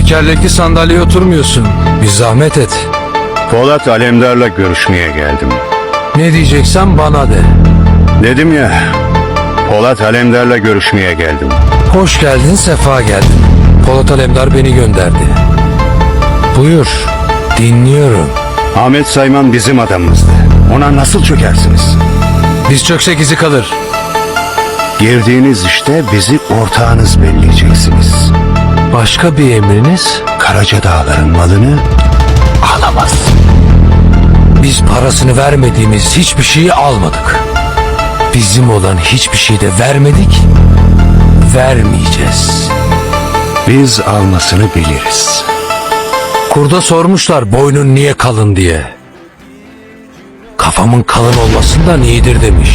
Tekerlekli sandalyeye oturmuyorsun. Bir zahmet et. Polat Alemdar'la görüşmeye geldim. Ne diyeceksen bana de. Dedim ya, Polat Alemdar'la görüşmeye geldim. Hoş geldin, sefa geldin. Polat Alemdar beni gönderdi. Buyur, dinliyorum. Ahmet Sayman bizim adamımızdı. Ona nasıl çökersiniz? Biz çöksek izi kalır. Girdiğiniz işte bizi ortağınız belleyeceksiniz. Başka bir emriniz? Karaca Dağların malını alamaz. Biz parasını vermediğimiz hiçbir şeyi almadık. Bizim olan hiçbir şeyi de vermedik, vermeyeceğiz. Biz almasını biliriz. Kurda sormuşlar boynun niye kalın diye. Kafamın kalın olmasından iyidir demiş.